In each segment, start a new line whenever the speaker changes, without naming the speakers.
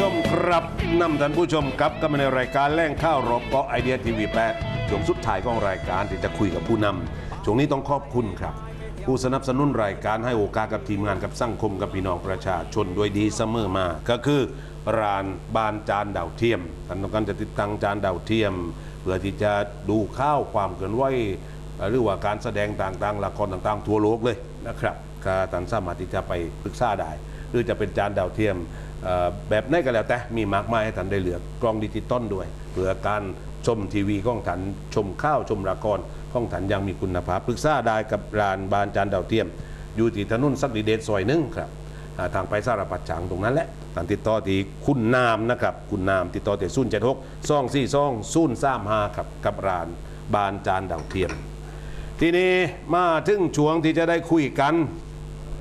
ชมครับนำท่านผู้ชมครับก็มาในรายการแล่งข้าวรบเกาะไอเดียทีวีแปดช่วงสุดท้ายของรายการที่จะคุยกับผู้นำช่วงนี้ต้องขอบคุณครับ ผู้สนับสนุนรายการให้โอกาสกับทีมงานกับสังคมกับพี่น้องประชาชนโดยดีเสมอมา ก็คือร้านบานจานดาวเทียมท่านต้องการจะติดตั้งจานดาวเทียม เพื่อที่จะดูข้าวความเคลื่อนไหวหรือว่าการแสดงต่างๆละครต่างๆ ทั่วโลกเลยนะครับก็ท่านสามารถที่จะไปปรึกษาได้หรือจะเป็นจานดาวเทียม แบบไหนก็แล้วแต่มีมากมายให้ท่านได้เลือกกล้องดิจิตอลด้วย เพื่อการชมทีวีของท่านชมข้าวชมละครของท่านยังมีคุณภาพปรึกษาได้กับร้านบานจานดาวเทียม อยู่ที่ถนนสักดิเดชซอยหนึ่งครับทางไปสารพัดฉางตรงนั้นแหละท่านติดต่อที่คุณนามนะครับ คุณนามติดต่อที่ศูนย์เจ็ดหกซองสี่ซองศูนย์สามห้าครับกับร้านบานจานดาวเทียม ทีนี้มาถึงช่วงที่จะได้คุยกัน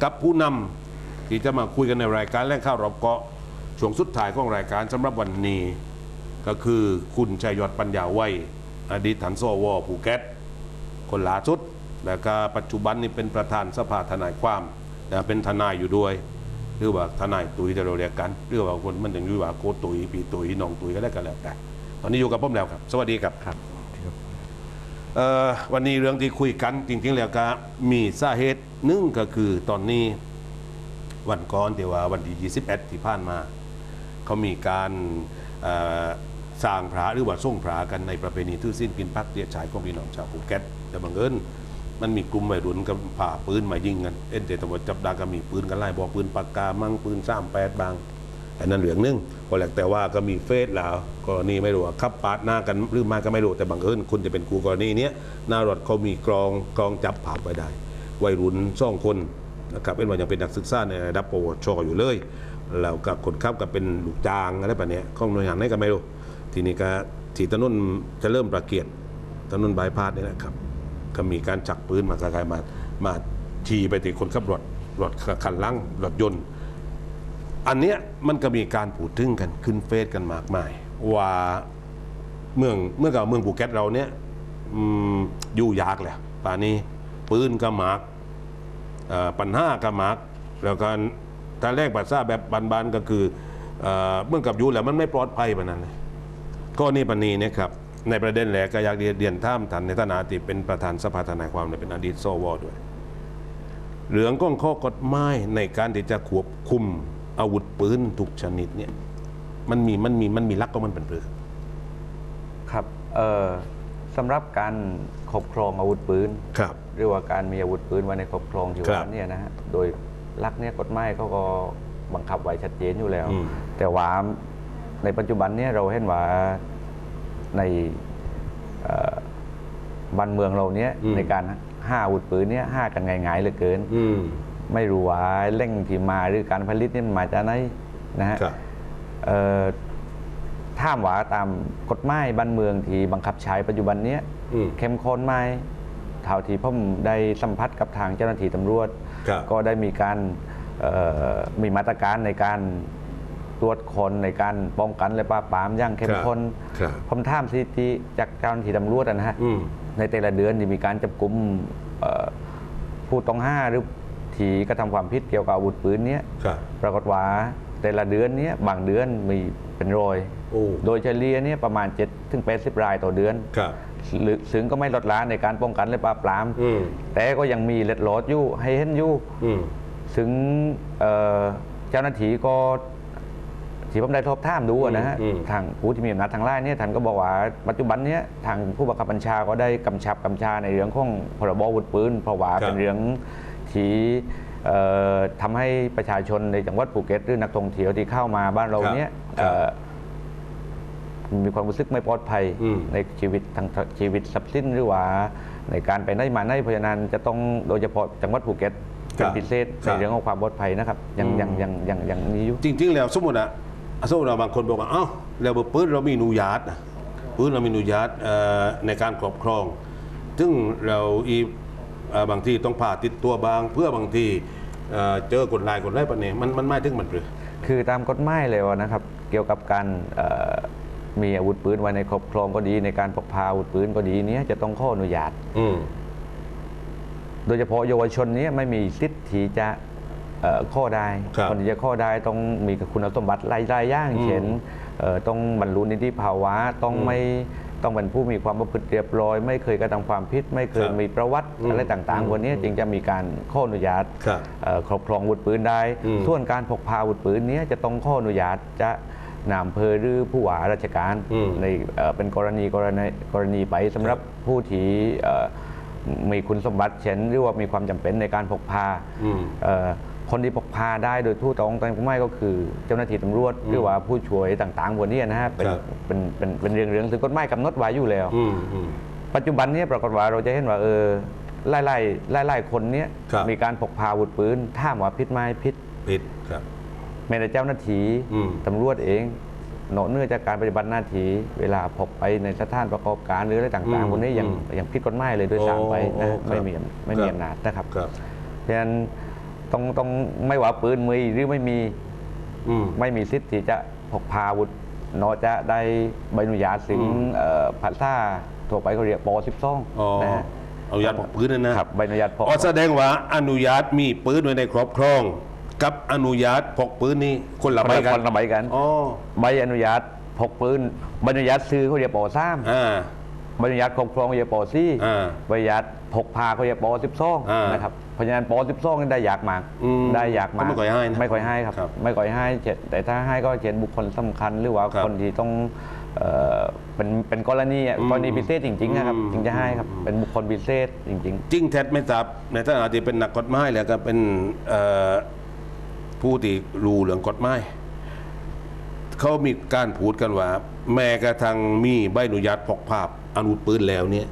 กับผู้นำ ที่จะมาคุยกันในรายการแล่งข้าวรอบเกาะช่วงสุดท้ายของรายการสำหรับวันนี้ ก็คือคุณชัยยศปัญญาไวยอดีตฐานสวภูเก็ตคนล่าสุด แล้วก็ปัจจุบันนี้เป็นประธานสภาทนายความและเป็นทนายอยู่ด้วยหรือว่าทนายตุยที่เราเรียกกันหรือว่าคนมันถึงอยู่ว่าโกตุยปีตุยน้องตุยก็ได้กันแล้วแต่ตอนนี้อยู่กับผมแล้วครับ สวัสดีครับ
ครับ
เอ่อวันนี้เรื่องที่คุยกันจริงๆแล้วก็มีสาเหตุหนึ่งก็คือตอนนี้ วันก่อนที่ว่าวันที่21ที่ผ่านมา เขามีการสร้างพระหรือว่าส่งพระกันในประเพณีทื่อสิ้นกินพักเดียชายของพี่น้องชาวภูเก็ตแต่บังเอิญมันมีกลุ่มวัยรุ่นกับผ่าปืนมายิงกันเอ็นเตตำรวจจับด้ก็มีปืนกันไล่บอกปืนปากกามั่งปืนสามแปดบางอันนั้นเหลืองนึงก็แหลกแต่ว่าก็มีเฟซแล้วกรณีไม่รู้ขับปาดหน้ากันหรือไมาก็ไม่รู้แต่บังเอิญคุณจะเป็นครูกรณีเนี้ยหน้ารถเขามีกรองกรองจับภาไว้ได้ วัยรุ่นสองคน นะครับเป็นว่ายังเป็นนักศึกษาในระดับปวชอยู่เลยแล้วกับคนขับก็เป็นลูกจ้างอะไรแบบนี้ยของหน่วยงานไหนก็ไม่รู้ทีนี้ก็ที่ถนนจะเริ่มประเกียรติถนนบายพาสนี่แหละครับก็มีการจักปืนมาคล้ายๆมามาทีไปที่คนขับรถรถคันหลังรถยนต์ อันเนี้ยมันก็มีการพูดถึงกันขึ้นเฟซกันมากมาย ว่าเมืองเมื่อกับเมืองภูเก็ตเราเนี้ยอยู่ยากแหละป่านนี้ปืนก็มาก ปัญหาก็มากแล้วก็ทาแรกปัสซาแบบบานๆก็คือเมื่อกับยู่แล้วมันไม่ปลอดภัยปานนั้นเลยก็นี่ปานนี้เนี่ครับ ในประเด็นแหลกก็อยากเรียนท่ามทันในฐานะที่เป็นประธานสภาทนายความและเป็นอดีตสวด้วยเรื่องก้องข้อกฎหมายในการที่จะควบคุมอาวุธปืนทุกชนิดเนี่ยมันมีมันมีมันมีลักก็มันเป็นเพื่อ
ครับเอ่อ สำหรับการครอบครองอาวุธปืน
ครับ
หรือว่าการมีอาวุธปืนไว้ในครอบครองอยู่
ครับ
แล้วเนี่ยนะฮะโดยหลักเนี่ยกฎหมายเขาก็บังคับไว้ชัดเจนอยู่แล้ว
อืม
แต่ว่าในปัจจุบันเนี่ยเราเห็นว่าในเอ่อบ้านเมืองเราเนี่ยในการห้าอาวุธปืนเนี่ยห้ากันง่ายๆเหลือเกิน
อืม
ไม่รู้ว่าเร่งที่มาหรือการผลิตนี่มันมาจากไหนนะฮะ
ครับ
เอ่อ ถ้ามว่าตามกฎหมายบ้านเมืองที่บังคับใช้ปัจจุบันเนี้ย
อืม
เข้มข้นไหมเท่าที่ผมได้สัมผัสกับทางเจ้าหน้าที่ตำรวจ
ครับ
ก็ได้มีการเอ่อมีมาตรการในการตรวจคนในการป้องกันและปราบปรามอย่างเข้มข้น
ครับ
ผมถามสิทธิจากเจ้าหน้าที่ตำรวจนะฮะ
อืม
ในแต่ละเดือนที่มีการจับกลุ่มเอ่อผู้ต้องห้าหรือที่กระทำความผิดเกี่ยวกับอาวุธปืนเนี้ย
ครับ
ปรากฏว่าแต่ละเดือนเนี้ยบางเดือนมีเป็นร้อย
โอ้
โดยเฉลี่ยเนี่ยประมาณ7ถึง80 รายต่อเดือน
ครับ
หรือซึ่งก็ไม่ลดละในการป้องกันและปราบปราม
อืม
แต่ก็ยังมีเล็ดลอดอยู่ให้เห็นอยู่
อืม
ถึงเอ่อเจ้าหน้าที่ก็ที่ผมได้ทบทามดูอะนะฮะ
อืม
ทางผู้ที่มีอำนาจทางไล่เนี่ยท่านก็บอกว่าปัจจุบันเนี้ยทางผู้บังคับบัญชาก็ได้กำชับกำชาในเรื่องของพรบอาวุธปืนเพราะว่าเป็นเรื่องที่เอ่อทำให้ประชาชนในจังหวัดภูเก็ตหรือนักท่องเที่ยวที่เข้ามาบ้านเราเนี้ยเอ่อ มีความรู้สึกไม่ปลอดภัย
อืม
ในชีวิตทางชีวิตทรัพย์สินหรือว่า ในการไปไหนมาไหนเพราะฉะนั้นจะต้องโดยเฉพาะจังหวัดภูเก็ตเป็นพิเศษในเรื่องของความปลอดภัยนะครับยังยังยังยังยังนี้อยู่
จริง ๆ แล้วสมมติอะสมมติเราบางคนบอกว่าเอ้าแล้วปืนเรามีอนุญาตนะปืนเรามีอนุญาตเอ่อในการครอบครอง ซึ่งเราอีเอ่อบางทีต้องผ่าติดตัวบางเพื่อบางทีเอ่อเจอกฎหมายกฎหมายปะเนี่ยมันมันไม่ถึงมันหรือ
คือตามกฎหมายเลยนะครับ เกี่ยวกับการเอ่อ มีอาวุธปืนไว้ในครอบครองก็ดี ในการพกพาอาวุธปืนก็ดีเนี้ยจะต้องข้ออนุญาต
อืม
โดยเฉพาะเยาวชนเนี้ไม่มีสิทธิ์ที่จะเอ่อข้อได้
ครับ
คนที่จะข้อได้ต้องมีคุณสมบัติหลายๆอย่าง
อืม
เช่นเอ่อต้องบรรลุนิติภาวะต้อง
อืม
ไม่ต้องเป็นผู้มีความประพฤติเรียบร้อย ไม่เคยกระทำความผิดไม่เคย
ครับ
มีประวัติ
อืม
อะไรต่างๆวันนี้จึงจะมีการข้ออนุญาต
ครับ
เอ่อครอบครองอาวุธปืนได้
อืม
ส่วนการพกพาอาวุธปืนเนี้ยจะต้องข้ออนุญาตจะ นำอำเภอหรือผู้ว่าราชการ
อืม
ในเอ่อเป็นกรณีกรณีกรณีไปสำหรับผู้ที่เอ่อมีคุณสมบัติเช่นหรือว่ามีความจำเป็นในการพกพา
อืม
เอ่อคนที่พกพาได้โดยทั่วตรงตรงไม่ก็คือ เจ้าหน้าที่ตำรวจหรือว่าผู้ช่วยต่างๆพวกนี้นะฮะเป็น
ครับ
เป็นเป็นเป็นเรื่องเรื่องซึ่งกฎหมายกำหนดไว้อยู่แล้ว
อืมอืม
ปัจจุบันเนี้ปรากฏว่าเราจะเห็นว่าเออไล่ไล่ไล่ไล่คนเนี้ย
ครับ
มีการพกพาอาวุธปืนถ้ามว่าพิษไหม้พิษ
ผิดครับ
แม้แต่เจ้าหน้าที่
อืม
ตำรวจเองเนอะเนื่องจากการปฏิบัติหน้าที่เวลาพบไปในสถานประกอบการหรืออะไรต่าง
อืม
ๆพวกนี้ยัง
อืม
ยังผิดกฎหมายเลยโดยสารไป
โอ้
นะ
โอ้ครับ
ไม่มีไม่มี
ครับ
อำนาจนะครับ
ครับ
เพราะฉะนั้นต้องต้องไม่ว่าปืนมือหรือไม่มี
อืม
ไม่มีสิทธิ์ที่จะพกพาอาวุธเนอะจะได้ใบอนุญาตถึง
อืม
เอ่อภาษาทั่วไปเขาเรียกป
อ๋อ
.12 นะฮะ
เอายาพกปืนนั่นนะครับ
ใบอนุญาตพก
อ๋อแสดงว่าอนุญาตมีปืนไว้ในครอบครอง กับอนุญาตพกปืนนี่คนละใบกัน
คนละใบกัน
อ๋อ
ใบอนุญาตพกปืนใบอนุญาตซื้อเขาเรียกป .3
อ่า
ใบอนุญาตครอบครองเขาเรียกป
อ่า
.4 ใบอนุญาตพกพาเขาเรียกป
อ่า
.12 นะครับเพราะฉะนั้นป .12 นี่ได้ยากมาก
อืม
ได้ยากมาก
ก็ไม่ค่อยให้นะ
ไม่ค่อยให้ครับ
ครับ
ไม่ค่อยให้เจ็ดแต่ถ้าให้ก็เช่นบุคคลสำคัญหรือว่า
ครับ
คนที่ต้องเอ่อเป็นเป็นกรณีอะ
อืม
กรณีพิเศษจริงๆนะครับ
อืม
จึงจะให้ครับเป็นบุคคลพิเศษจริง
จริงแท้ไม่ทราบในฐานะที่เป็นนักกฎหมายแล้วก็เป็นเอ่อ ผู้ที่รู้เรื่องกฎหมายเขามีการพูดกันว่า แม้กระทั่งมีใบอนุญาตพกพาอาวุธปืนแล้วเนี่ย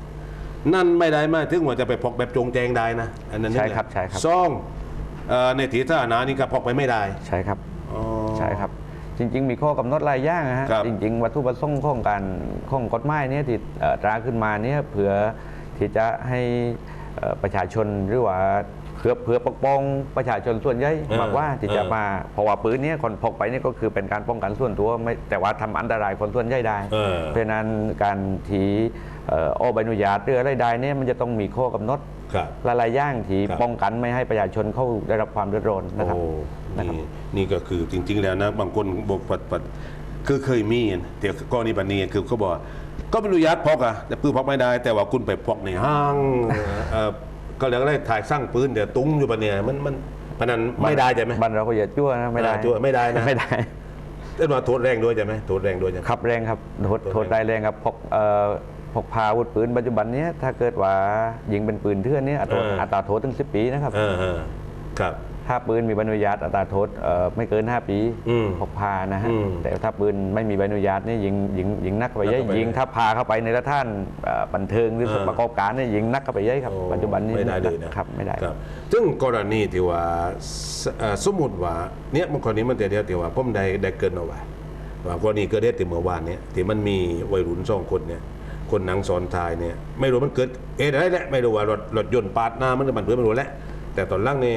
นั่นไม่ได้หมายถึงว่าจะไปพกแบบจงแจงได้นะอันนั้นนี่
ใช่
แหละ
ครับใช่ครับ
ซองเอ่อในที่ท่านานี่ก็พกไปไม่ได้
ๆใช่ครับ
อ๋อ
ใช่ครับ จริง ๆ มีข้อกำหนดหลายอย่างนะฮะ
ครับ
จริง ๆ วัตถุประสงค์ของการของกฎหมายเนี่ยที่เอ่อตราขึ้นมาเนี่ยเพื่อที่จะให้เอ่อประชาชนหรือว่าเพื่อเพื่อปกป้องประชาชนส่วนใหญ่
เออ
มากกว่าที่จะ
เออ
มาเพราะว่าปืนเนี่ยคนพกไปเนี่ยก็คือเป็นการป้องกันส่วนตัวไม่แต่ว่าทำอันตรายคนส่วนใหญ่ได้
เออ
เพราะฉะนั้นการที่เอ่อออกใบอนุญาตหรืออะไรใดเนี่ยมันจะต้องมีข้อกำหนด
ครับ
หลายๆอย่างที่
ครับ
ป้องกันไม่ให้ประชาชนเข้าได้รับความเดือดร้อนนะครับ
โอ้
นะครับ
นี่นี่ก็คือจริง ๆ แล้วนะบางคนบอกปัดปัดคือเคยมีอะเดี๋ยวกรณีบันนี้คือเขาบอกว่าก็ไม่อนุญาตพกอะแต่ปืนพกไม่ได้ แต่ว่าคุณไปพกในห้างเอ่อ ก็เรียกอะไรถ่ายสร้างปืนเดี๋ยวตุ้งอยู่ปะเนี่ยมันมันพนันไม่ได้ใช่ไหม
บ้านเราก็อย่าจั่วนะไม่ได้
อ่าจั่วไม่ได้นะ
ไม่ได้
แต่ว่าโทษแรงด้วยใช่ไหมโทษแรงด้วยใช่ไหม
ขับแรงครับโทษ
โทษ
โทษได้แรงครับพกเอ่อพกพาอาวุธปืนปัจจุบันเนี้ยถ้าเกิดว่ายิงเป็นปืนเถื่อนเนี่ยอัตรา
เอออั
อัตราโทษถึง10ปีนะครับ
เออเออครับ
ถ้าปืนมีใบอนุญาตอัตราโทษเอ่อไม่เกิน 5 ปี
อืม
พกพานะฮะ
อืม
แต่ถ้าปืนไม่มีใบอนุญาตเนี่ยยิงยิงยิงนักเข้าไปเย
นัก
อะ
เข้าไป
ยิงถ้าพาเข้าไปในสถานเอ่อบันเทิงหรือ
เออ
ประกอบการเนี่ยยิงนักเข้าไปเยอะครับ
โอ้
ปัจจุบันนี้
ไม่ได้เลยนะครับ
ไม่ได้
ครับซึ่งกรณีที่ว่าสเอ่อสมมติว่าเนี่ยมันกรณีมันแต่เดียวที่ว่าผมได้ได้เกรินเอาไว้ว่ากรณีเกิดเหตุที่เมื่อวานเนี่ยที่มันมีวัยรุ่นสองคนเนี่ยคนนั่งซ้อนท้ายเนี่ยไม่รู้มันเกิดเหตุอะไรแหละไม่รู้ว่ารถรถยนต์ปาดหน้ามันหรือมันเพื่อไม่รู้แหละแต่ตอนหล่างนี่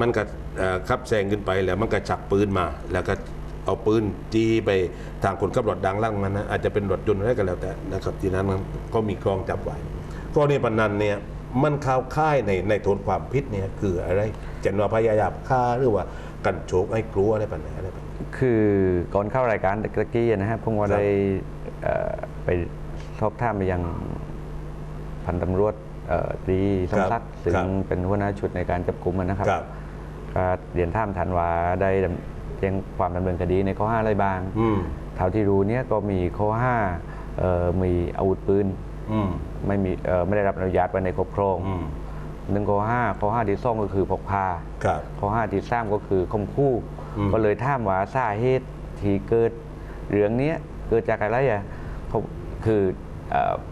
มันก็เอ่อขับแซงขึ้นไปแล้วมันก็ชักปืนมา แล้วก็เอาปืนจี้ไปทางคนขับรถดังล่างมันนะอาจจะเป็นรถยนต์อะไรก็แล้วแต่นะครับที่นั้นมันก็มีกล้องจับไว้กรณีปนันเนี่ยมันเข้าค่ายในในโทนความผิดเนี่ยคืออะไรเจนว่าพยายามฆ่าหรือว่ากันโชกให้กลัวอะไรปันไหนอะไรปันไหน
คือก่อนเข้ารายการตะกี้นะฮะผมก็
ครับ
ได้เอ่อไปสอบถามไปยังพันตำรวจเอ่อตรีสมศักดิ์ซึ่ง
ครับ
เป็นหัวหน้าชุดในการจับกลุ่มนะครับ
ครับ
ก็เรียนท่ามทันว่าได้ดำแจ้งความดำเนินคดีในข้อห้าอะไรบ้าง
อืม
เท่าที่รู้เนี่ยก็มีข้อห้าเอ่อมีอาวุธปืน
อืม
ไม่มีเอ่อไม่ได้รับอนุญาตไว้ในครอบครอง
อืม
หนึ่งข้อห้าข้อห้าที่สองก็คือพกพา
ครับ
ข้อห้าที่สามก็คือข่มขู่
อืม
ก็เลยถามว่าสาเหตุที่เกิดเรื่องเนี้ยเกิดจากอะไรอะเขาคือเอ่อ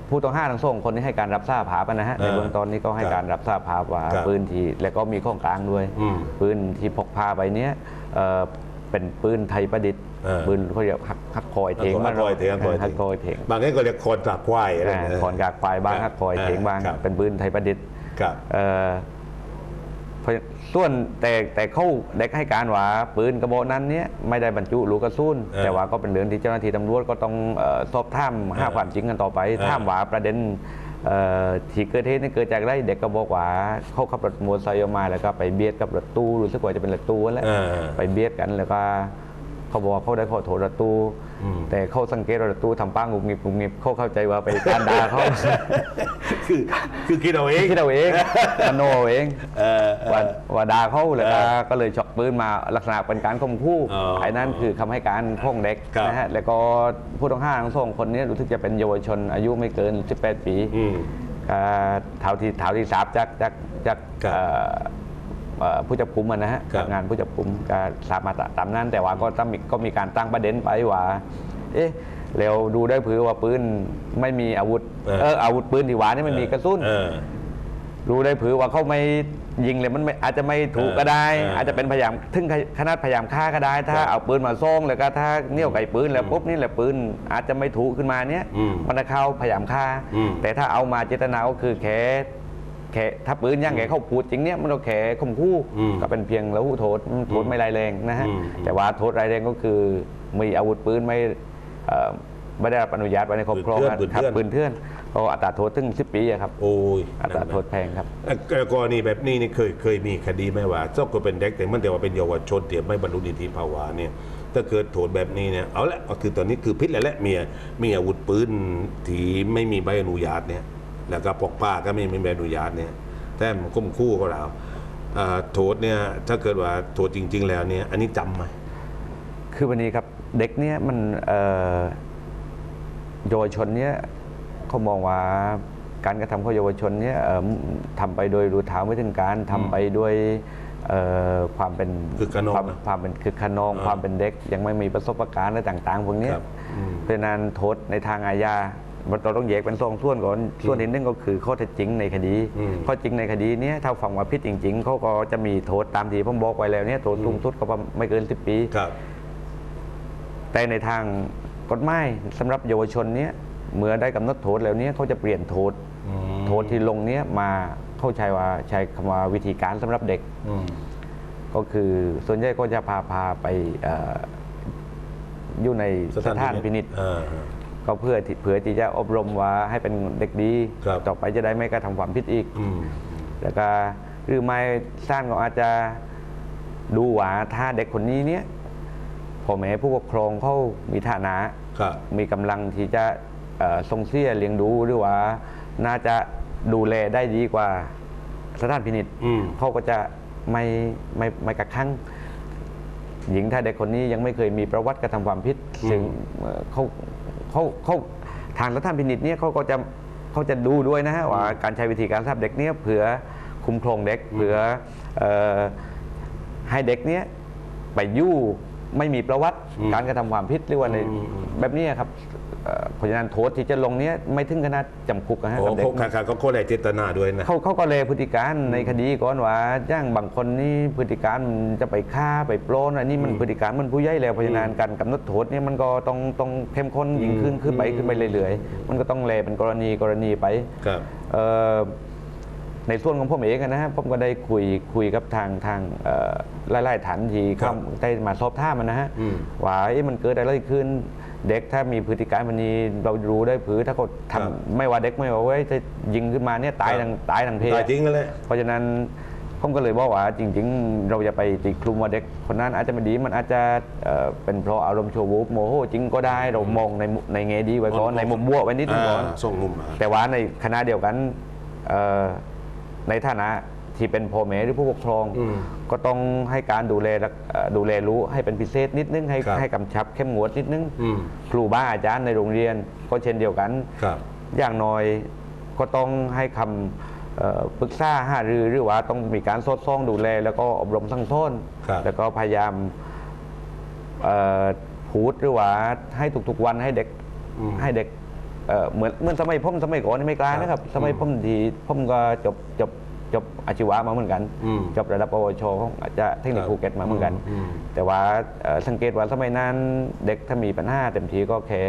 ผู้ต้องห้าทั้งสองคนนี้ให้การรับทราบผาปนะฮะ
เออ
ในเบื้องต้นนี้ก็ให้
ครับ
การรับทราบผาว่า
ครับ
ปืนที่แล้วก็มีข้องกลางด้วย
อืม
ปืนที่พกพาไปเนี้ยเอ่อเป็นปืนไทยประดิษฐ์
เออ
ปืนเขาเรียกฮักฮักคอยเถง
ฮักคอยเถงฮักคอยเถง
ฮักคอยเถง
บางทีก็เรียกคนจากควายอะไร
อ่า
เนี่ย
คอนกากควายบ้างฮักคอยเถงบ้าง
ครับ
เป็นปืนไทยประดิษฐ์
ครับ
เอ่อเพราะ ส่วนแต่แต่เขาเด็กให้การว่าปืนกระบอกนั้นเนี้ยไม่ได้บรรจุลูกกระสุน
เออ
แต่ว่าก็เป็นเรื่องที่เจ้าหน้าที่ตำรวจก็ต้องเอ่อสอบถามหา
เออ
ความจริงกันต่อไป
เออ
ถามว่าประเด็นเอ่อที่เกิดเหตุนี่เกิดจากอะไรเด็กก็บอกว่าเขาขับรถมอเตอร์ไซค์ออกมาแล้วก็ไปเบียดกับรถตู้รู้สึกว่าจะเป็นรถตู้นั่นแหละ
เออ
ไปเบียดกันแล้วก็เขาบอกว่าเขาได้ขอโทษรถตู้
อืม
แต่เขาสังเกตว่ารถตู้ทำป้างงุบงิบงุบงิบเขาเข้าใจว่าไปการด่าเขา
คือคือคิดเอาเอง
คิดเอาเองมโนเอาเอง
เออเออ
ว่าว่าด่าเขาแล้วก็
เออ
ก็เลยฉกปืนมาลักษณะเป็นการข่มขู่
อ๋อ
ไอ้นั่นคือคำให้การของเด็ก
ครับ
นะฮะแล้วก็ผู้ต้องหาทั้งสองคนนี้รู้สึกจะเป็นเยาวชนอายุไม่เกิน 18 ปี
อืม
ก็เท่าที่เท่าที่ทราบจากจากจาก ผู้จับกุมนะฮะ
ครับ
งานผู้จับกุมก็ทราบมาตามนั้น แต่ว่าก็ต้องมีก็มีการตั้งประเด็นไปว่า เอ๊ะแล้วดูได้เผือว่าปืนไม่มีอาวุธ
เออ
เอออาวุธปืนที่ว่านี่มันมีกระสุน
เออ
รู้ได้ผือว่าเขาไม่ยิงเลยมันไม่อาจจะไม่ถูกก็ได้
เออเอออ
อาจจะเป็นพยายามถึงขนาดพยายามฆ่าก็ได้ ถ้า
ครับ
เอาปืนมาซ่องแล้วก็ถ้าเนี่ยวไก่ปืนแล้วปุ๊บนี่แหละปืนอาจจะไม่ถูกขึ้นมาเนี้ย
อืม
มันจะเข้าพยายามฆ่า
อืม
แต่ถ้าเอามาเจตนาก็คือแค่ แค่ถ้าปืนย่างแค่เขาพูดจริงเนี้ยมันก็แค่ข่มขู่
อืม
ก็เป็นเพียงละหุโทษโทษไม่ร้ายแรงนะฮะ
อืม
แต่ว่าโทษร้ายแรงก็คือมีอาวุธปืนไม่เอ่อไม่ได้รับอนุญาตไว้ในครอบครอง
ปืนเถื่อน
ครับ
ปื
ปื
น
น
เถื่อน
เถื่อนก็อัตราโทษถึง10ปีอะครับ
โอ้ย
อัตราโทษแพงครับ
เอ่อกรณีแบบนี้นี่เคยเคยมีคดีไหมว่าเจ้าก็เป็นเด็กแต่มันแต่ว่าเป็นเยาวชนเตียไม่บรรลุนิติภาวะเนี่ยถ้าเกิดโทษแบบนี้เนี่ยเอาละก็คือตอนนี้คือพิษแล้วแหละมีมีอาวุธปืนที่ไม่มีใบอนุญาตเนี่ย แล้วก็ปกป้าก็ไม่มีใบอนุญาตเนี่ยแต่มันก้มคู่ก็แล้วอ่าโทษเนี่ยถ้าเกิดว่าโทษจริง ๆ แล้วเนี่ยอันนี้จำไหม
คือวันนี้ครับเด็กเนี่ยมันเอ่อเยาวชนเนี่ยเขามองว่าการกระทำของเยาวชนเนี่ยเอ่อทำไปโดยรู้เท้าไม่ถึงการทำไปด้วยเอ่อความเป็น
คึกขนอง
ความ
นะ
ความเป็นคือขนอง
อ่า
ความเป็นเด็ก ยังไม่มีประสบการณ์อะไรต่าง ๆ พวกเนี้ย
ครับอืม
เพราะฉะนั้นโทษในทางอาญา เราต้องแยกเป็นสองส่วนก่อนส่วนที่หนึ่งก็คือข้อเท็จจริงในคดี
อืม
ข้อจริงในคดีเนี้ยถ้าฟังว่าผิดจริง ๆเขาก็จะมีโทษตามที่ผมบอกไว้แล้วเนี่ยโทษสูงสุดก็ประมาณไม่เกิน10ปี
ครับ
แต่ในทางกฎหมายสำหรับเยาวชนเนี้ยเมื่อได้กำหนดโทษแล้วเนี้ยเขาจะเปลี่ยนโทษ
อืม
โทษที่ลงเนี้ยมาเข้าใจว่าใช้คำว่าวิธีการสำหรับเด็ก
อืม
ก็คือส่วนใหญ่ก็จะพาพาไปเอ่ออยู่ในสถานพินิจ
อ่า
ก็เพื่อที่เพื่อที่จะอบรมว่าให้เป็นเด็กดี
ครับ
ต่อไปจะได้ไม่กระทำความผิดอีก
อืม
แล้วก็หรือไม่สร้างก็อาจจะดูว่าถ้าเด็กคนนี้เนี้ยพ่อแม่ผู้ปกครองเขามีฐานะ
ครับ
มีกำลังที่จะเอ่อส่งเสียเลี้ยงดูหรือว่า น่าจะดูแลได้ดีกว่าสถานพินิษ
อืม
เขาก็จะไม่ไม่ไม่กักขังหญิงถ้าเด็กคนนี้ยังไม่เคยมีประวัติกระทำความผิด
อืม
ซึ่งเอ่อเขา เขาเขาทางสถานพินิษเนี่ยเขาก็จะเขาจะดูด้วยนะฮะว่าการใช้วิธีการทราบเด็กเนี่ยเผื่อคุ้มครองเด็กเผื่ออให้เด็กเนี้ยไปยู่ ไม่มีประวัติ
อืม
การกระทำความผิดหรือว่าใน
อืมอืม
แบบนี้ครับเอ่อเพราะฉะนั้นโทษที่จะลงเนี้ยไม่ถึงขนาดจำคุกนะฮะ
โอ้
กับเด็ก
เขาขาเขาโคได้เจตนาด้วยนะ
เขาเขาก็เลยพฤติการในคดีก่อนว่าย่างบางคนนี่พฤติการมันจะไปฆ่าไปปล้นอันนี้มัน
อืม
พฤติการมันผู้ใหญ่แล้วเพราะฉะนั้นการกำหนดโทษเนี่ยมันก็ต้องต้องเข้มข้นยิ่งขึ้นขึ้นไปขึ้นไปเรื่อยๆมันก็ต้องแลเป็นกรณีกรณีไป
ครับ
เอ่อในส่วนของผมเองอะนะฮะผมก็ได้คุยคุยกับทางทางเอ่อ ไล่ๆฐานที่
ครั
เข้า
บ
ได้มาสอบท่ามอะนะฮะ
อืม
ว่าเอ๊ะมันเกิดอะไรขึ้นเด็กถ้ามีพฤติการมันนี้เรารู้ได้ผือถ้าเขา
ครับ
ทำไม่ว่าเด็กไม่ว่าเว้ยจะยิงขึ้นมาเนี่ยตาย
ครับ
ทั้งตายทั้งเพ
ตายจริงกันเลย
เพราะฉะนั้นผมก็เลยบอกว่าจริง ๆ เราจะไปตีคลุมว่าเด็กคนนั้นอาจจะไม่ดีมันอาจจะเอ่อเป็นเพราะอารมณ์ชั่ววูบโมโหจริงก็ได้เรามองในมุในแง่ดีไว้ก่อนในมุมบวกไว้นิดนึงก่อนา
ส่งมุมมา
แต่ว่าในคณะเดียวกันเอ่อในฐานะ ที่เป็นพ่อแม่หรือผู้ปกครอง
อืม
ก็ต้องให้การดูแลรักเอ่อดูแลรู้ให้เป็นพิเศษนิดนึงให้
ครับ
ให้กำชับเข้มงวดนิดนึง
อืม
ครูบ้าอาจารย์ในโรงเรียนก็เช่นเดียวกัน
ครับ
อย่างน้อยก็ต้องให้คำเอ่อปรึกษาหารือหรือว่าต้องมีการสอดส่องดูแล แล้วก็อบรมสั่งสอน
ครับ
แล้วก็พยายามเอ่อพูดหรือว่าให้ทุกๆวันให้เด็ก
อืม
ให้เด็กเอ่อเหมือนเหมือนสมัยผมสมัยก่อนนี่ไม่กล้านะครับ สมัยผมทีผมก็จบจบ จบอาชีวะมาเหมือนกัน
อืม
จบระดับปวชของอาจจะเทคนิค
ครับ
ภูเก็ตมาเหมือนกัน
อืม
แต่ว่าเอ่อสังเกตว่าสมัยนั้นเด็กถ้ามีปัญหาเต็มทีก็แค่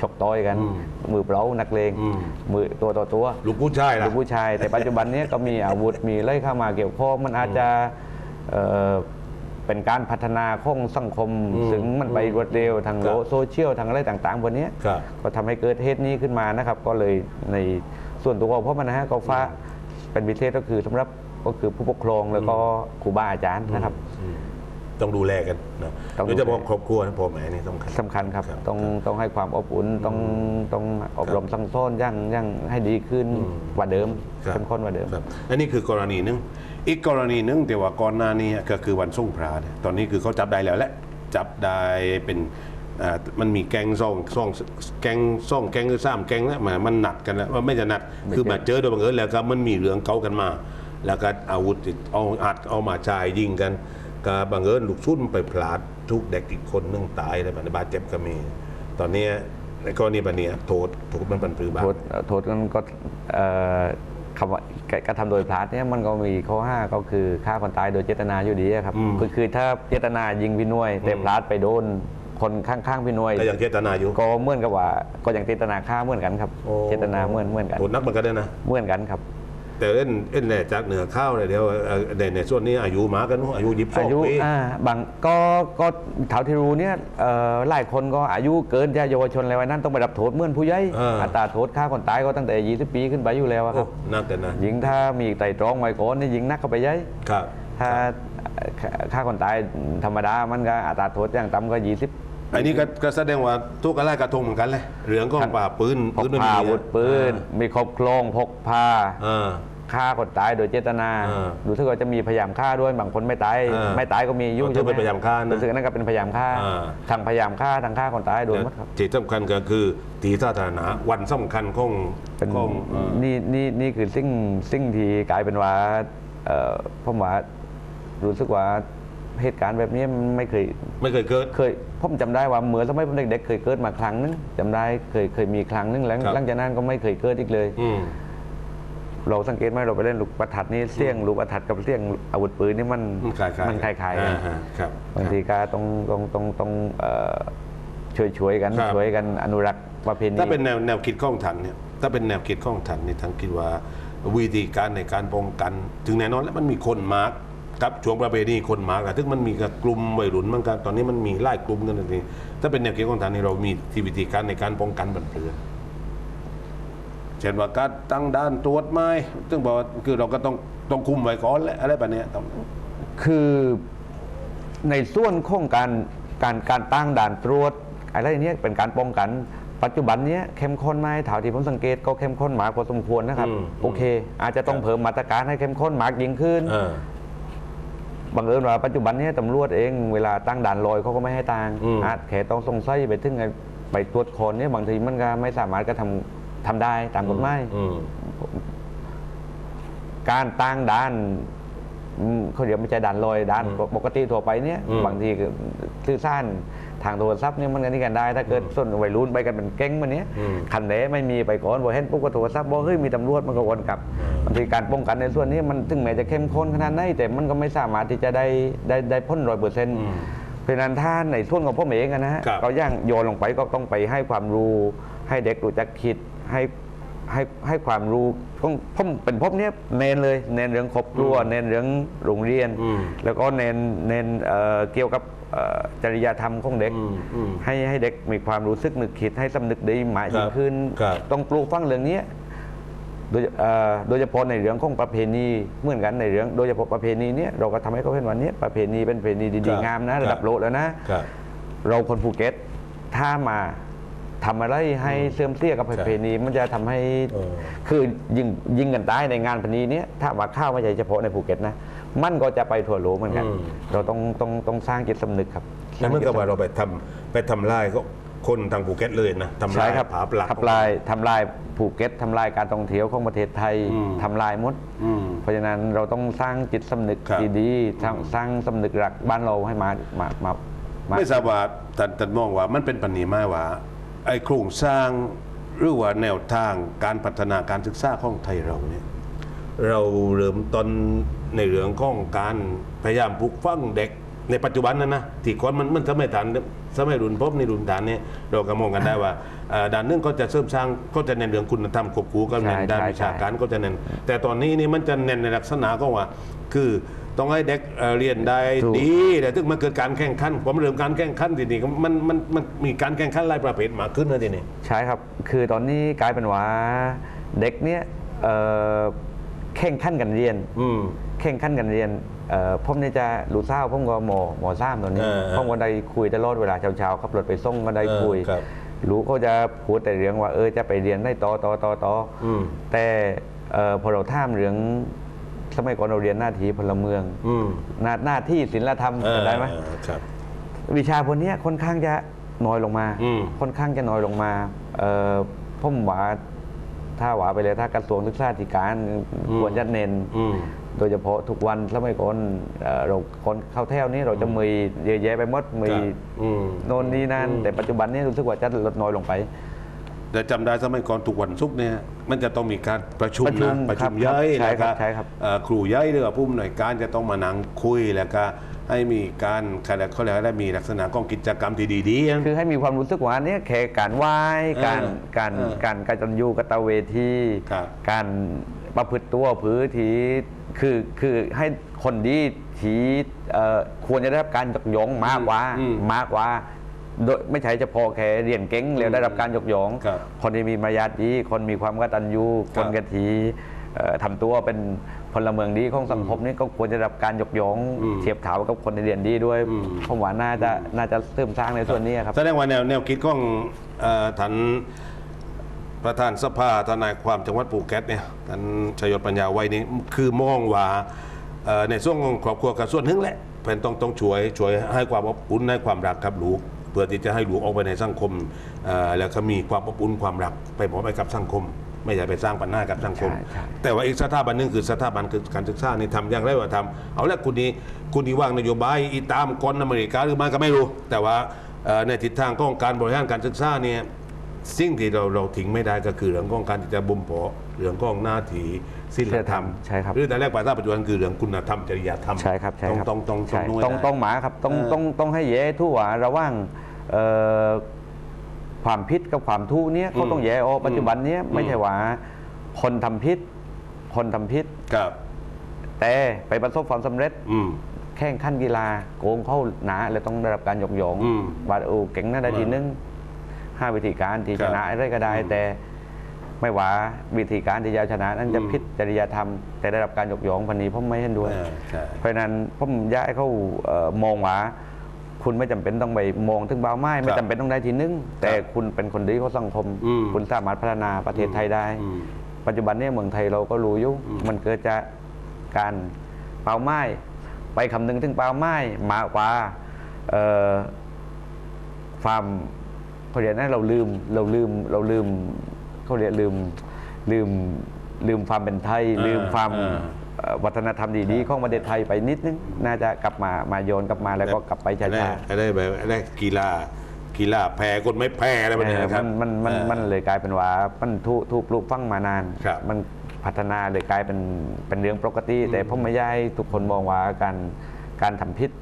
ชกต่อยกัน
อืม
มือเปล่านักเลง
อืม
มือตัวต่อตัว
ลูกผู้ชายล่ะ
ลูกผู้ชาย แต่ปัจจุบันเนี้ก็มีอาวุธมีไล่เข้ามาเกี่ยวข้องมันอาจจะเอ่อเป็นการพัฒนาของสังคม
อืม
ถึงมันไปรวดเร็วทาง
ครับ
โลกโซเชียลทางอะไรต่างๆพวกเนี้ย
ครับ
ก็ทำให้เกิดเหตุนี้ขึ้นมานะครับ ก็เลยในส่วนตัวของพ่อมันนะฮะก็ฟ้า เป็นพิเศษก็คือสำหรับก็คือผู้ปกครองแล้วก็ครูบาอาจารย์นะครับ
อืมต้องดูแลกันนะ
ต้อง
โดยเฉพาะครอบครัวนะพ่อแม่นี่สำคัญ
สำคัญครับ
ครับ
ต้องต้องให้ความอบอุ่นต้องต้องอบรมสั่งสอนอยังอยังให้ดีขึ้น
อืม
กว่าเดิม
ครับ
เข้มข้นกว่าเดิม
ครับอันนี้คือกรณีหนึงอีกกรณีหนึงแต่ว่าก่อนหน้านี้ก็คือวันสงพระเนี่ยตอนนี้คือเขาจับได้แล้วแหละจับได้เป็นอ่า มันมีแกงซ่องซ่องแกงซ่องแกงหรือซ้ำแกงแล้วมามันหนักกันแล้วว่าไม่จะหนัก
ไม่
คือ
เจอ
มาเจอโดยบังเอิญแล้วก็มันมีเรื่องเก่ากันมา แล้วก็อาวุธที่เอาอัดเอามาจ่ายยิงกันก็บังเอิญลูกชุนไปพลาดทุกเด็กอีกคนหนึงตายอะไรแบบนี้บาดเจ็บก็มี ตอนเนี้ยในกรณีแบบเนี้ยโทษโทษมันเป็นปรือบ้าง
โทษโทษกันก็เอ่อคำว่ากระทำโดยพลาดเนี่ยมันก็มีข้อห้าก็คือฆ่าคนตายโดยเจตนาอยู่ดีอะครับ
อืม
คือคือถ้าเจตนายิงพี่หน่วยแต่พลาดไปโดน คนข้างๆพี่หน่วย
ก็ยังเจตนาอยู่
ก็เหมือนกับว่าก็ยังเจตนาฆ่าเหมือนกันครับ
โอ้
เจตนาเหมือนเหมือนกัน
โทษนักเหมือนกันด้วยนะ
เหมือนกันครับ
แต่เอ็นเอ็นแหน่จากเหนือข้าวเลยเดี๋ยวเอ่อในในส่วนนี้อายุหมากันนู้นอายุยิบสอ
อางยุ
ปี
อ่าบางก็ก็เท่าที่รู้เนี่ยเอ่อหลายคนก็อายุเกินจะเยาวชนแล้วนั้นต้องไปรับโทษเหมื่อนผู้ใหญ่
อ่า
อัตราโทษฆ่าคนตายก็ตั้งแต่ 20 ปีขึ้นไปอยู่แล้วอะค
โอ้
รับ
นักกันนะ
ยิงถ้ามีไตรตรองไว้ก่อนนี่ยิงนักเข้าไปใหญ่
ครับ
ถ้าฆ่าฆ่าคนตายธรรมดา มันก็อัตราโทษอย่างต่ำก็ 20
อันนี้ก็ก็แสดงว่าทุกอะไรกระทงเหมือนกันเลยเรื่องก็ป่าปืน
พก
ปืนไม่
พา
มี
อาวุธปืนมีครบโครงพกพา
อ่า
ฆ่าคนตายโดยเจตนา
อ่า
รู้สึกว่าจะมีพยายามฆ่าด้วยบางคนไม่ตาย
อ่า
ไม่ตายก็มียุ่ง
อ๋อถือเป็นพยายามฆ่านะ
รู้สึกนั่นก็เป็นพยายามฆ่า
อ่า
ทางพยายามฆ่าทางฆ่าคนตายโดนหมดครับ
ที่สำคัญก็คือตีสาธารณะวันสำคัญของ
เป็น
ของเอ่อ
นี่นี่นี่คือสิ่งสิ่งที่กลายเป็นว่าเอ่อผมว่ารู้สึกว่า เหตุการณ์แบบนี้มันไม่เคย
ไม่เคยเกิด
เคยผมจำได้ว่าเมื่อสมัยผมเด็กๆเคยเกิดมาครั้งนึงจำได้เคยเคยมีครั้งนึงแล้ว
ครับ
หลังจากนั้นก็ไม่เคยเกิดอีกเลย
อืม
เราสังเกตไหมเราไปเล่นลูกประทัดนี่เสี่ยงลูกประทัดกับเสี่ยงอาวุธปืนนี่มัน
มันคล้ายๆ
มันคล้ายๆกัน
อ่ฮะครับ
บางทีก็ต้องต้องต้องต้องเอ่อช่วยช่วยๆกัน
ครับ
ช่วยกันอนุรักษ์ประเพณี
ถ้าเป็นแนวแนวคิดข้องทันเนี่ยถ้าเป็นแนวคิดข้องทันนี่ทั้งคิดว่าวิธีการในการป้องกัน ถึงแน่นอนแล้วมันมีคนมาร์ก ครับช่วงประเพณีคนมาร์กอะถึงมันมีกับกลุ่มวัยรุ่นมันกันตอนนี้มันมีไล่กลุ่มกันทีถ้าเป็นแนวคิดข้องทันนี่เรามีที่วิธีการในการป้องกันบันเพือเช่นว่าการตั้งด้านตรวจไม้ซึ่งบอกว่าคือเราก็ต้องต้องคุมไว้ก่อนแหละอะไรแบบเนี้ยต้อง
คือในส่วนของการการการตั้งด่านตรวจอะไรเนี้ยเป็นการป้องกันปัจจุบันเนี้ยเข้มข้นไหมถาที่ผมสังเกตก็เข้มข้นมากพอสมควรนะครับ
อืม
โอเค อาจจะต้อง
ครับ
เพิ่มมาตรการให้เข้มข้นมากยิ่งขึ้น
เออ
บังเอิญว่าปัจจุบันเนี้ตำรวจเองเวลาตั้งด่านลอยเขาก็ไม่ให้ตั้ง
อืม
อาจแค่ต้องสงสัยไปถึงไอ้ไปตรวจคนเนี่ยบางทีมันก็ไม่สามารถก็ทำทำได้ตามกฎหมาย
อืม
การตั้งด่านอืมเขาเรียกไม่ใช่ด่านลอยด่านปกติทั่วไปเนี่ย
อืม
บางทีก็สื่อสาร ทางโทรศัพท์เนี่ยมันกันนี่กันได้ ถ้าเกิดส่วนวัยรุ่นไปกันเป็นแก๊งมันเนี้ย
อืม
คันไหนไม่มีไปก่อนพอเห็นปุ๊บก็โทรศัพท์บอกเฮ้ยมีตำรวจมันก็วนกลับบางทีการป้องกันในส่วนนี้มันถึงแม้จะเข้มข้นขนาดไหนแต่มันก็ไม่สามารถที่จะได้ได้ได้พ้นร้อยเปอร์เซ็นต์
อืม
เพราะฉะนั้นถ้าในส่วนของพ่อเองอะนะฮะ
ครับ
ก็ย่างโยนลงไปก็ต้องไปให้ความรู้ให้เด็กรู้จักคิดให้ให้ให้ความรู้ผมผมเป็นพบเนี้ยเน้นเลยเน้นเรื่องครอบครัวเน้นเรื่องโรงเรียน
อืม
แล้วก็เน้นเน้นเอ่อเกี่ยวกับเอ่อ จริยธรรมของเด็ก
อืมอืม
ให้ให้เด็กมีความรู้สึกนึกคิดให้สำนึกดีมากยิ่งขึ้น
ครับ
ต้องปลูกฝังเรื่องนี้โดยเอ่อโดยเฉพาะในเรื่องของประเพณีเหมือนกันในเรื่อง โดยเฉพาะประเพณีเนี้ยเราก็ทำให้เขาเห็นวันนี้ประเพณีเป็นประเพณี
ครั
ดี
บ
ๆงามนะระดั
ครับบ
โลกแล้วนะ
ครับ
เราคนภูเก็ตถ้ามาทำอะไรให้เสื่อมเสียกับประเพณีมันจะทำให้
เออ
คือยิงยิงกันตายในงานพนีเนี้ยถ้าว่าข้าวไม่ใช่เฉพาะในภูเก็ตนะ มันก็จะไปทั่วโลกเหมือนกัน
อืม
เราต้องต้องต้องสร้างจิตสำนึกครับ
แล้วเมื่อกับว่าเราไปทำไปทำลายก็คนทางภูเก็ตเลยนะทำลา
ใช่
ย
ครับ
ผาปลัก
ทำลายทำลายภูเก็ตทำลายการท่องเที่ยวของประเทศไทย
อืม
ทำลายหมด
อืม
เพราะฉะนั้นเราต้องสร้างจิตสำนึก
ครับ
ดีๆสร้างสร้างสำนึกรักบ้านเราให้มามามามา
ไม่ทราบว่าท่านท่านมองว่ามันเป็นปัญหาไหมว่าไอ้โครงสร้างหรือว่าแนวทางการพัฒนาการศึกษาของไทยเราเนี่ยเราเริ่มต้น ในเรื่องของการพยายามปลูกฝังเด็กในปัจจุบันนะนะที่ก่อนมันมันสมัยฐานสมัยรุ่นพบในรุ่นฐานเนี่ยเราก็มองกันได้ว่าเอ่อด้านหนึงก็จะเสริมสร้างก็จะเน้นเรื่องคุณธรรมควบคู่กับ
ใช่
เน้นด้าน
ใช่
วิชา
ใช่
การก็จะเน้นแต่ตอนนี้นี่มันจะเน้นในลักษณะก็ว่า คือต้องให้เด็กเอ่อเรียนได้
ถูก
ดีแต่ถึงมันเกิดการแข่งขันผมเริ่มการแข่งขันทีนี้ก็มันมันมันมีการแข่งขันหลายประเภทมากขึ้นนะทีนี้
ใช่ครับ คือตอนนี้กลายเป็นว่าเด็กเนี่ยเอ่อแข่งขันกันเรียน
อืม
แข่งขันกันเรียนเอ่อผมเนี่ยจะรู้เศร้าผมก็หมอหมอซ้ำตอนนี้
เออ
ผมก็ได้คุยตลอดเวลาเช้าๆขับรถไปส่งก็ได้คุย
เออครับ
รู้เขาจะพูดแต่เรื่องว่าเออจะไปเรียนได้ต่อต่อต่อต่ออ
ม
แต่เอ่อพอเราท่ามเรื่องสมัยก่อนเราเรียนหน้าที่พลเมือง
อืม
หน้าหน้าที่ศิลธรรม
เออ
จำได้ไหม
เออครับ
วิชาพวกเนี้ยค่อนข้างจะน้อยลงมา
อืม
ค่อนข้างจะน้อยลงมาเอ่อผมว่าถ้าว่าไปเลยถ้ากระทรวงศึกษาธิการควรจะเน้น
อืม
โดยเฉพาะทุกวันสมัยก่อนเอ่อเราคนเข้าแถวนี้เราจะมีเยอะแยะไปหมดมี
ครับอืม
โน่นนี่นั่น
อืม
แต่ปัจจุบันนี้รู้สึกว่าจะลดน้อยลงไป
แต่จำได้สมัยก่อนทุกวันศุกร์เนี่ยมันจะต้องมีการประชุม
ประชุม
นะประชุม
ครับ
ย่อย
ใช่
แล้ว
ครั
ก็
บใช่ครับ
เอ่อครูย่อยหรือว่าผู้อำนวยการจะต้องมานั่งคุยแล้วก็ให้มีการเขาเรียกว่ามีลักษณะของกิจกรรมที่ดีๆนะ
คือให้มีความรู้สึกว่าเนี่ยแค่การไหว้การ
เออ
การ
เออ
การการจันยูกตเวที
ครับ
การ ประพฤติตัวผือทีคือคือให้คนดีทีเอ่อควรจะได้รับการยกย่องมากกว่า
อืม
มากกว่าโดยไม่ใช่เฉพาะแค่เรียนเก่งแล้วได้รับการยกย่อง
ครับ
คนที่มีมารยาทดีคนมีความกตัญญูค
ครับ
นกะทีเอ่อทำตัวเป็นพลเมืองดีของสังคมนี่ก็ควรจะได้รับการยกย่อง
อืม
เทียบเท่ากับคนที่เรียนดีด้วย
อืม
ผมว่าน่าจะน่าจะเสริมสร้างในส่วนนี้ครับ
แสดงว่าแนวแนวคิดของเอ่อท่าน ประธานสภาทนายความจังหวัดภูเก็ตเนี่ยท่านชยศปัญญาไว้นี่คือมองว่าเอ่อในส่วนของครอบครัวกับส่วนหนึ่งแหละเป็นต้องต้องช่วยช่วยให้ความอบอุ่นให้ความรักกับลูกเพื่อที่จะให้ลูกออกไปในสังคมเอ่อแล้วก็มีความอบอุ่นความรักไปมอบให้กับสังคม ไม่ใช่ไปสร้างปัญหากับสังคม
ใช่ใช่
แต่ว่าอีกสถาบันหนึงคือสถาบันคือการศึกษานี่ทำอย่างไรว่าทำเอาละคุณนี้คุณที่วางนโยบายอีตามกอนอเมริกาหรือไมาก็ไม่รู้ แต่ว่าเอ่อในทิศทางของการบริหารการศึกษาเนี่ย สิ่งที่เราเราทิ้งไม่ได้ก็คือเรื่องของการที่จะบ่มเพาะเรื่องของหน้าที่ศีลธรรม
ใช่ครับ
หรือแต่แรกภาษาปัจจุบันคือเรื่องคุณธรรมจริยธรรม
ใช่ครับใช่ครับ
ต้องต้องต้อง
ใช่
ต้อง
ต้องต้องหมาครับต้อง
เออ
ต้องต้องให้แยกทั่วระหว่างเอ่อความพิษกับความทุกข์เนี้ยเขาต้องแยกออกปัจจุบันเนี้ยไม่ใช่ว่าคนทำพิษ คนทำพิษ
ครับ
แต่ไปประสบความสำเร็จ
อืม
แข่งขันกีฬาโกงเข้าหนาแล้วต้องได้รับการยกย่อง
อืม
ว่าโอ้เก่งนะได้ทีนึง ห้าวิธีการที่
ครั
ช
บ
นะอะไรก็ได้
อืม
แต่ไม่ว่าวิธีการที่จะชนะนั้นจะ
อืม
พิษจริยธรรม แต่ได้รับการยกย่องพันนี้ผมไม่เห็นด้วย
เออใช่
เพราะฉะนั้นผมอยากให้เขาเอ่อมองว่าคุณไม่จำเป็นต้องไปมองถึงเบาไม้ไม่จำเป็นต้องได้ทีนึง แต่คุณเป็นคนดีของสังคม
อืม
คุณสามารถพัฒนาประเทศไทยได้
อืม
ปัจจุบันเนี้เมืองไทยเราก็รู้อยู่
อืม
มันเกิดจากการเป่าไม้ไปคำนึงถึงเป่าไม้มากกว่าเอ่อความ เขาเรียกนะเราลืมเราลืมเราลืมเขาเรียกลืมลืมลืมความเป็นไทย
อ่า
ลืมความ
อ่า
เอ่อวัฒนธรรมดีๆของประเทศไทยไปนิดนึง น่าจะกลับมามาโยนกลับมาแล้วก็กลับไปช้า
อะไร
ๆ
อะไรแบบอะไรกีฬากีฬาแพ้คนไม่แพ้อะไรแบบนี้นะค
มั
รับ
นมันมัน
เออ
มันเลยกลายเป็นว่ามันถูกถูกปลูกฝังมานาน
ครับ
มันพัฒนาเลยกลายเป็นเป็นเรื่องปกติ แต่ผมไม่อยากให้ทุกคนมองว่าการการทำผิดปกเ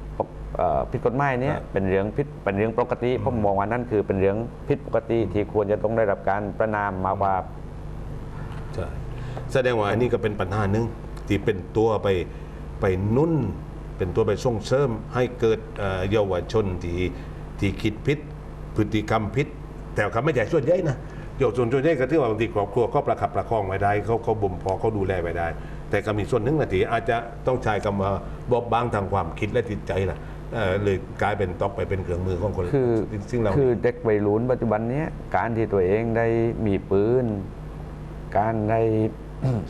อ่อ ผิดกฎหมายเนี่ย
ครับ
เป็นเรื่องผิดเป็นเรื่องปกติผมมองว่านั่นคือเป็นเรื่องผิดปกติที่ควรจะต้องได้รับการประนามมากกว่า
ใช่แสดงว่าอันนี้ก็เป็นปัญหาหนึ่งที่เป็นตัวไปไปนุ่น เป็นตัวไปส่งเสริมให้เกิดเอ่อเยาวชนที่ที่คิดพิษพฤติกรรมพิษแต่เขาไม่ใช่ส่วนใหญ่นะโยกส่วนส่วนใหญ่ก็ที่ว่าบางทีครอบครัวก็ประคับประคองไว้ได้เขาเขาบ่มเพาะเขาดูแลไว้ได้ แต่ก็มีส่วนหนึ่งนะที่อาจจะต้องใช้คำว่าบอบบางทางความคิดและจิตใจล่ะ เอ่อเลยกลายเป็นต้องไปเป็นเครื่องมือของคน
คือ
ซึ่งเรา
คือเด็กวัยรุ่นปัจจุบันเนี้ยการที่ตัวเองได้มีปืน การได้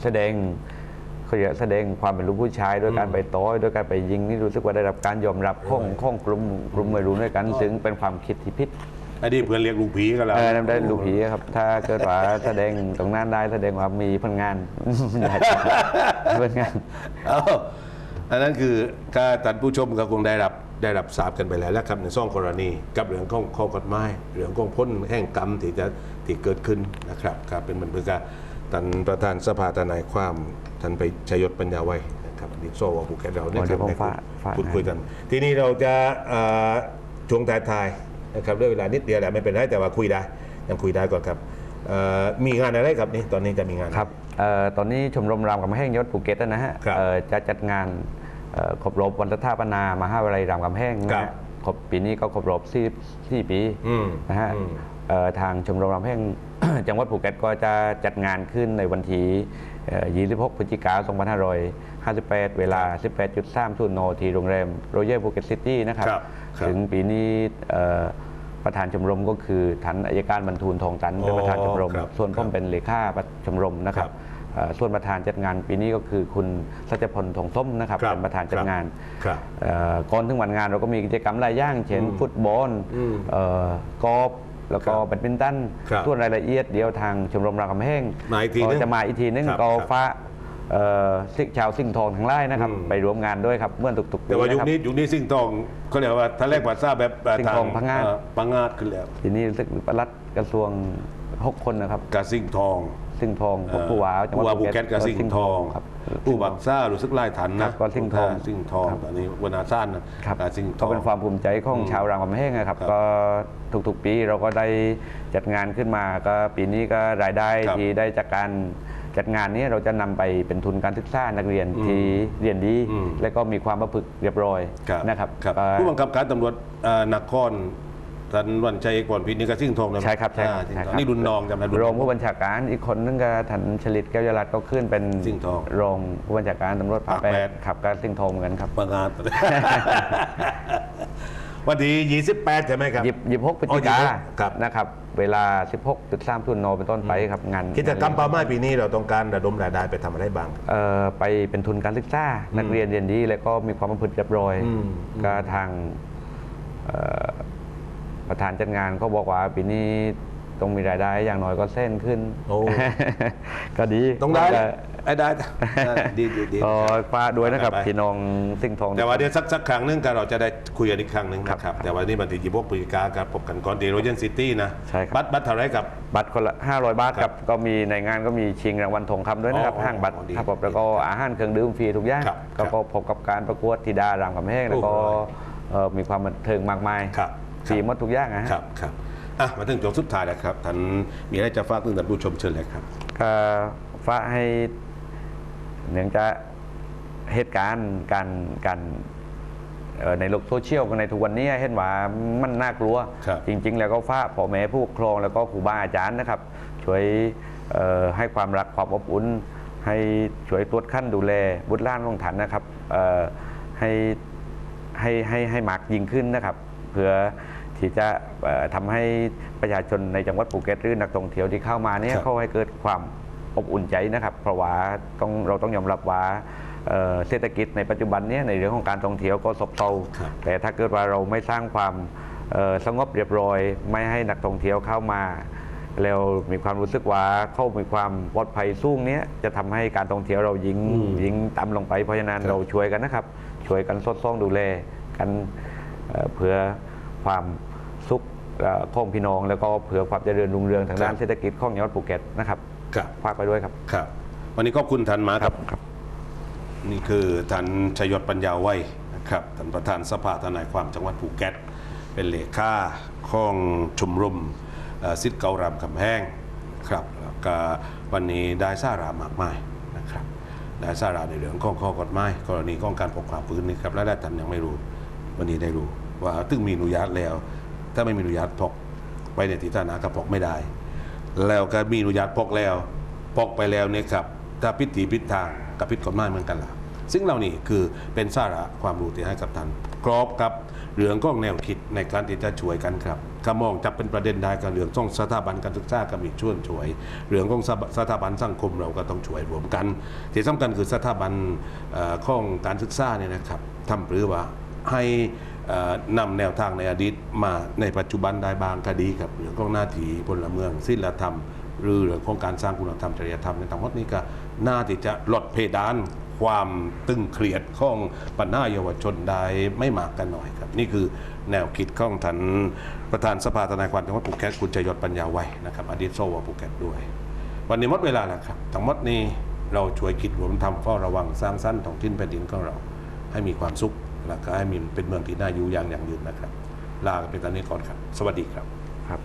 แสดงเขาเรียกแสดงความเป็นลูกผู้ชายด้วยการไปต่อยด้วยการไปยิงนี่รู้สึกว่าได้รับการยอมรับของของกลุ่มกลุ่มวัยรุ่นด้วยกันซึ่งเป็นความคิดที่ผิด
อันนี้เพื่อนเรียกลูกผีกันแล้ว
เออนั่นได้ลูกผีครับ ถ้าเกิดว่าแสดงตรงนั้นได้แสดงว่ามีผลงานอยากจะผลงาน
เอาอันนั้นคือการท่านผู้ชมก็คงได้รับ ได้รับทราบกันไปแล้วนะครับในซ่องกรณี กับเรื่องของข้อกฎหมายเรื่องของพ้นแห่งกรรมที่จะที่เกิดขึ้นนะครับครับเป็นเหมือนเป็นการท่านประธานสภาทนายความท่านไปชยศปัญญาไว้นะครับอดีตสวภูเก็ตเราเนี่ย
อ๋อเดี๋ยวผม
ได้
ฝากฝาก
พูดคุยกัน ทีนี้เราจะเอ่อช่วงท้ายๆนะครับด้วยเวลานิดเดียวแหละไม่เป็นไรแต่ว่าคุยได้ยังคุยได้ก่อนครับเอ่อมีงานอะไรครับนี่ตอนนี้จะมีงาน
ครับเอ่อตอนนี้ชมรมรามกับแห้งยศภูเก็ตนะฮะ
ครับ
เอ่อจะจัดงานเอ่อ ครบรอบวันสถาปนามหาวิทยาลัยรามคำแหงนะ
ครั
ฮะ
บ
ครบปีนี้ก็ครบรอบสี่สี่ปี
อืม
นะฮะ
อืม
เอ่อทางชมรมรามแห่งจังหวัดภูเก็ตก็จะจัดงานขึ้นในวันที่เอ่อ26พฤศจิกายน2558 เวลา 18.30 น ที่โรงแรมโรเย l ภูเก็ตซิตี้นะครับ
ครับครับ
ถึงปีนี้เอ่อประธานชมรมก็คือท่านอายการบรรทูลทองตันเป็นประธานชมรม
ครับ
ส่วนผม
ครับ
เป็นเลขาประชมรมนะครั
ครับบ
เอ่อ ส่วนประธานจัดงานปีนี้ก็คือคุณสัจพลทองส้มนะครับ
ครับ
เป็นประธานจัดงาน
ครับ
เอ่อก่อนถึงวันงานเราก็มีกิจกรรมหลายอย่าง เช่น
อืม
ฟุตบอล
อืม
เอ่อกอล์ฟแล้วก็
ครับ
แบดมินตัน
ครับ
ส่วนรายละเอียดเดี๋ยวทางชมรมรามคำแห้ง
มาอีกทีนึง
ก็จะมาอีกทีนึง
ครับ
ก็
ครับ
ฟ้าเอ่อซิกชาวสิ่งทองทั้งหลายนะครับ
อืม
ไปร่วมงานด้วยครับเมื่อทุกๆปี
แต่ว่ายุค
นะครับ
นี้ยุคนี้สิ่งทองเขาเรียกว่าถ้าแรกว่าทราบแบบ
สิ่งทองพังงาด
เอ่อพังงาดขึ้นแล้ว
ทีนี้รู้สึกปลัดกระทรวงหกคนนะครับ
กาสิ่งทอง
สิ่งทอง
เอ่อ
ผู้ว่าจังห
ผู้
วัด
ว่าภูเก็ตกับสิ่งทอง
ครับ
ผู้บักซ่ารู้สึกไล่ทัน
ครั
นะ
บก็สิ่งทอง
สิ่งทอง
ครับ
อันนี้วนาซ่านนะครับกาสิ่งท
ก็
อง
เป็นความภูมิใจของชาวรามคำแห้งนะครับ
ครับ
ก็ทุกๆปีเราก็ได้จัดงานขึ้นมา ก็ปีนี้ก็รายได้
ครับ
ที่ได้จากการจัดงานนี้เราจะนำไปเป็นทุนการศึกษานักเรียน
อืม
ที่เรียนดี
อืม
และก็มีความประพฤติเรียบร้อย
ครับ
นะครับ
ครับ
ก็
ผู้บังคับการตำรวจเอ่อนคร ท่านวันชัยเอกพรพินนี่ก็สิ่งทองนะ
ใช่ครับใช่ครับ
อ่าสิ่ง
ใช่
ท
ค
อ
รั
ง
บ
นี่รุ่นน้องจำได้รุ่น
ร
น้
องผู้บัญชาการอีกคนนึงก็ทันชลิตแก้วจรัตน์ก็ขึ้นเป็น
สิ่งทอง
รองผู้บัญชาการตำรวจภาค
ภาค
แป
แป
ด
ด
ขับการสิ่งทองเหมือนกันครับ
ประงานวันที่28 ใช่ไหมครับ
ยิบยิบหกพฤศ
อ๋อ
จิกา
26ครับ
นะครับ เวลา 16.3ทุนโนเป็นต้นไปครับงาน
กิจกรรมเป้าหมายปีนี้เราต้องการระดมรายได้ไปทำอะไรบ้าง
เอ่อไปเป็นทุนการศึกษานักเรียนเรียนดี แล้วก็มีความประพฤติเรียบร้อย
อืม
ก็ทางเอ่อ ประธานจัดงานเขาบอกว่าปีนี้ต้องมีรายได้อย่างน้อยก็เส้นขึ้น
โอ้
ก็ดี
ต้องได้
ก็
ไอ้ได้ดีดีดี
ก็ฟ้ากด้วยนะครับ
ไป
พี่น้องสิ่งทอง
แต่ว่าเดี๋ยวสักสักครั้งหนึงกันเราจะได้คุยกันอีกครั้งหนึ่งนะครับ แต่วันนี้วันที่ยี่สิบพฤศจิกาครับพบกันก่อนดีโรเจนซิตี้นะ
ใช่ครับ
บัตรบัตรเท่าไรกับ
บัตรคนละ500 บาท
ค
ค
รั
รับบก็มีในงานก็มีชิงรางวัลทองคำด้วยนะครับ
อ๋อ
ห้างบัตร
ดี
ครับผมแล้วก็อาหารเครื่องดื่มฟรีทุกอย่าง
ครับ
ก็ก็พบกับการประกวดธิดารามคำแห้งแล้วก็
โอ้โห
เอ่อมีความบันเทิงมากมาย
ครับ
ฟรีหมดทุกอย่างนะฮะ
ครับครับอะมาถึงจบสุดท้ายแล้วครับท่านมีอะไรจะฝากถึงท่านผู้ชมเชิญเลยครับ
ก็ฝากให้เนื่องจากเหตุการณ์การการเอ่อในโลกโซเชียลในทุกวันนี้เห็นว่ามันน่ากลัว
ครับ
จริง ๆ แล้วก็ฝากพ่อแม่ผู้ปกครองแล้วก็ครูบาอาจารย์นะครับ ช่วยเอ่อให้ความรักความอบอุ่น ให้ช่วยตรวจขั้นดูแลบุตรหล้านของท่านนะครับเอ่อให้ให้ให้ให้มากยิ่งขึ้นนะครับ เพื่อ ที่จะเอ่อทำให้ประชาชนในจังหวัดภูเก็ตหรือนักท่องเที่ยวที่เข้ามาเนี่ย
ครับ
เขาให้เกิดความอบอุ่นใจนะครับ เพราะว่าต้องเราต้องยอมรับว่าเอ่อเศรษฐกิจในปัจจุบันเนี้ในเรื่องของการท่องเที่ยวก็ซบเซา
ครับ
แต่ถ้าเกิดว่าเราไม่สร้างความเอ่อสงบเรียบร้อย ไม่ให้นักท่องเที่ยวเข้ามาแล้วมีความรู้สึกว่าเขามีความปลอดภัยสูงเนี้ยจะทำให้การท่องเที่ยวเรายิง
อืม
ยิงต่ำลงไปเพราะฉะนั้น
ครับ
เราช่วยกันนะครับ ช่วยกันสอดส่องดูแลกันเอ่อเพื่อความสุ ขเอ่อของพี่น้อง แล้วก็เพื่อความเจริญรุ่งเรืองทางด้านเศรษฐกิจของจังหวัดภูเก็ตนะครับ
ครับ
ฝากไปด้วยครับ
ครับ วันนี้ขอบคุณท่านมากครับ
ครับ
นี่คือท่านชยศปัญญาไว้นะครับท่านประธานสภาทนายความจังหวัดภูเก็ต เป็นเลขาของชมรมเอ่อสิทธิ์เการามคำแห้งครับแล้วก็วันนี้ได้สาระมากมายนะครับได้สาระในเรื่องของข้อกฎหมายกรณีของการพกพาปืนนี่ครับและได้ท่านยังไม่รู้ วันนี้ได้รู้ว่าถึงมีอนุญาตแล้ว ถ้าไม่มีอนุญาตพกไปในที่สาธารณะก็พกไม่ได้ แล้วก็มีอนุญาตพกแล้วพกไปแล้วเนี่ยครับถ้าพิธีพิธทางกับพิษกฎหมายเหมือนกันล่ะซึ่งเรานี่คือเป็นสาระความรู้ที่ให้กับท่านกรอบกับเรื่องของแนวคิดในการที่จะช่วยกันครับขมองจับเป็นประเด็นได้กับเรื่องของสถาบันการศึกษาก็มีช่วยช่วย เรื่องของสถาบันสังคมเราก็ต้องช่วยรวมกัน ที่สำคัญคือสถาบันเอ่องการศึกษาเนี่ยนะครับทำหรือว่าให้ นำแนวทางในอดีตมาในปัจจุบันได้บางก็ดีครับเรื่องของหน้าที่พลเมืองศีลธรรม หรือเรื่องของการสร้างคุณธรรมจริยธรรมในทั้งหมดนี้ก็น่าที่จะลดเพดานความตึงเครียดของปัญหาเยาวชนได้ไม่มากกันหน่อยครับ นี่คือแนวคิดของท่านประธานสภาทนายความจังหวัดภูเก็ตคุณชยศปัญญาไว้นะครับอดีตโซวภูเก็ตด้วย วันนี้หมดเวลาแล้วครับทั้งหมดนี้เราช่วยคิดรวมทำเฝ้าระวังสร้างสรรค์ท้องถิ่นแผ่นดินของเรา ให้มีความสุข และก็ให้มีเป็นเมืองที่น่าอยู่อย่างอย่างยืนนะครับ ลากันไปตอนนี้ก่อนครับ สวัสดีครับ
ครับ